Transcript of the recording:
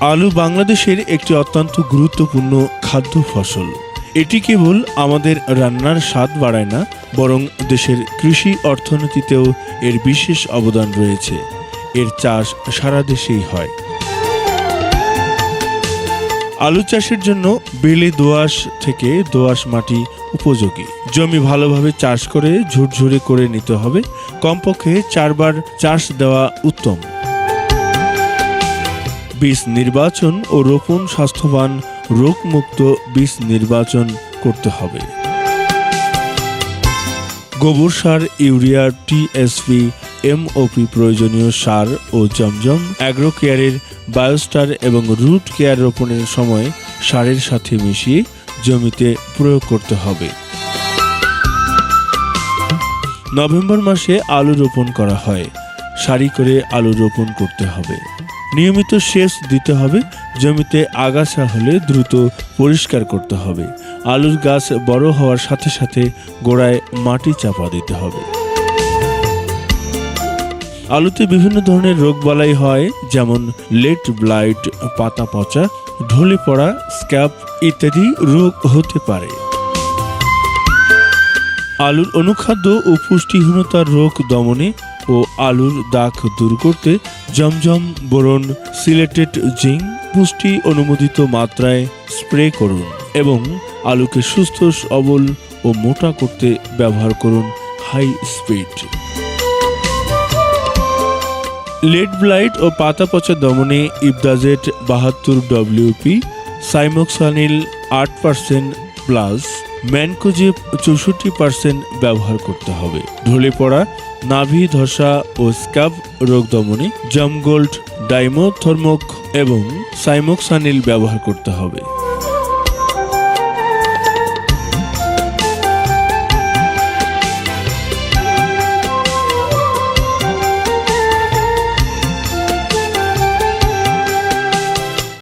আলু বাংলাদেশের একটি অত্যন্ত গুরুত্বপূর্ণ খাদ্য ফসল। এটি কেবল আমাদের রান্নার স্বাদ বাড়ায় না, বরং দেশের কৃষি অর্থনীতিতেও এর বিশেষ অবদান রয়েছে। এর চাষ সারা দেশেই হয়। আলু চাষের জন্য বেলে দোআঁশ থেকে দোআঁশ মাটি উপযোগী। জমি ভালোভাবে চাষ করে ঝুরঝুরে করে নিতে হবে। কমপক্ষে চারবার চাষ দেওয়া উত্তম। বীজ নির্বাচন ও রোপণ স্বাস্থ্যবান, রোগমুক্ত বীজ নির্বাচন করতে হবে। গোবর সার, ইউরিয়া টিএসপি এমওপি প্রয়োজনীয় সার ও জমজম অ্যাগ্রো কেয়ারের বায়োস্টার এবং রুট কেয়ার রোপণের সময় সারের সাথে মিশিয়ে জমিতে প্রয়োগ করতে হবে। নভেম্বর মাসে আলু রোপণ করা হয়। সারি করে আলু রোপণ করতে হবে। নিয়মিত সেচ দিতে হবে। জমিতে আগাছা হলে দ্রুত পরিষ্কার করতে হবে। আলুর গাছ বড় হওয়ার সাথে সাথে গোড়ায় মাটি চাপা দিতে হবে। আলুতে বিভিন্ন ধরনের রোগবালাই হয়, যেমন লেট ব্লাইট, পাতা পচা ঢলে পড়া, স্ক্যাব ইত্যাদি রোগ হতে পারে। আলুর অনুখাদ্য ও পুষ্টিহীনতার রোগ দমনে ও আলুর দাগ দূর করতে জমজম বোরন সিলেটেড জিঙ্ক পুষ্টি অনুমোদিত মাত্রায় স্প্রে করুন এবং আলুকে সুস্থ, সবল ও মোটা করতে ব্যবহার করুন হাই স্পিড। লেড ব্লাইট ও পাতা পচা দমনে ইবদাজেট বাহাত্তর ডব্লিউপি সাইমোক্সানিল আট পার্সেন্ট প্লাস, ম্যানকোজেব চৌষট্টি পার্সেন্ট ব্যবহার করতে হবে। ঢলে পড়া নাভি ধসা ও স্ক্যাব রোগ দমনে জমগোল্ড ডাইমোথর্মক এবং সাইমোক্সানিল ব্যবহার করতে হবে।